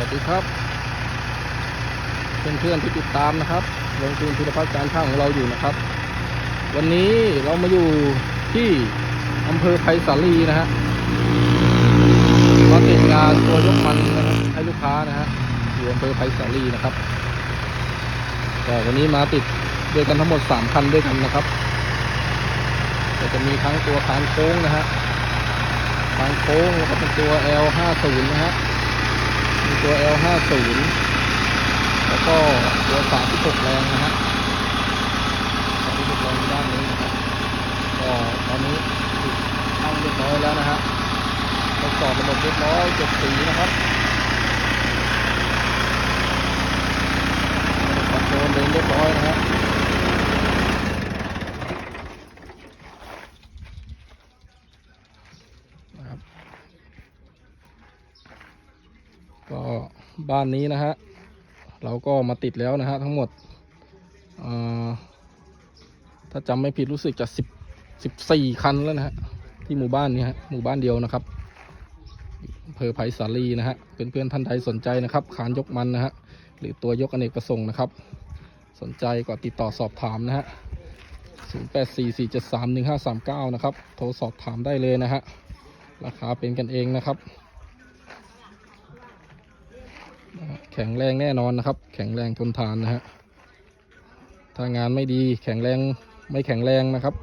วัสดีครับเพื่อนเพื่อนๆที่ติดตามนะครับลงทุนธุรพัฒน์การช่างของเราอยู่นะครับ วันนี้เรามาอยู่ที่อำเภอไผ่สาลีนะฮะมาติดงานตัวยกมันนะฮะให้ลูกค้านะฮะอยู่อำเภอไผ่สาลีนะครับแต่วันนี้มาติดด้วยกันทั้งหมดสามคันด้วยกันนะครับก็จะมีทั้งตัวคานโค้งนะฮะคานโค้งแล้วก็เป็นตัว L50 นะฮะ มีตัว L50 แล้วก็ตัว36แรงนะฮะ36แรงด้านนี้นะครับก็ตอนนี้ติดตั้งเรียบร้อยแล้วนะฮะทดสอบระบบเรียบร้อยเจ็ดสีนะครับคอนโทรลเดินเรียบร้อยนะฮะนะครับ ก็บ้านนี้นะฮะเราก็มาติดแล้วนะฮะทั้งหมดถ้าจำไม่ผิดรู้สึกจะสิบสิบสี่คันแล้วนะฮะที่หมู่บ้านนี้ฮะหมู่บ้านเดียวนะครับอำเภอไผ่สาลีนะฮะเป็นเพื่อนๆท่านใดสนใจนะครับขานยกมันนะฮะหรือตัวยกอเนกประสงค์นะครับ สนใจก็ติดต่อสอบถามนะฮะ0 8 4 4 7 3 1 5 3 9นะครับโทรสอบถามได้เลยนะฮะราคาเป็นกันเองนะครับ แข็งแรงแน่นอนนะครับ แข็งแรงทนทานนะฮะถ้างานไม่ดีแข็งแรงไม่แข็งแรงนะครับ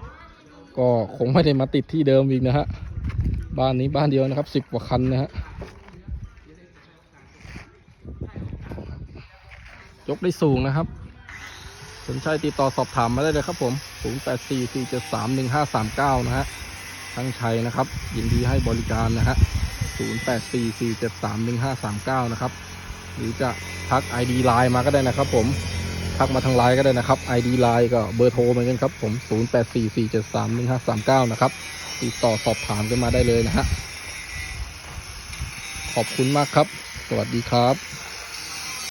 ก็คงไม่ได้มาติดที่เดิมอีกนะฮะบ้านนี้บ้านเดียวนะครับสิบกว่าคันนะฮะยกได้สูงนะครับสนใจติดต่อสอบถามมาได้เลยครับผม 0 8 4 4 7 3 1 5 3 9 นะฮะ ทั้งชัยนะครับ ยินดีให้บริการนะฮะ 0 8 4 4 7 3 1 5 3 9 นะครับ หรือจะทัก ID ไลน์มาก็ได้นะครับ ผมทักมาทางไลน์ก็ได้นะครับ ID ไลน์ก็เบอร์โทรเหมือนกันครับ ผม 0844731539 นะครับ ติดต่อสอบถามกันมาได้เลยนะฮะขอบคุณมากครับ สวัสดีครับ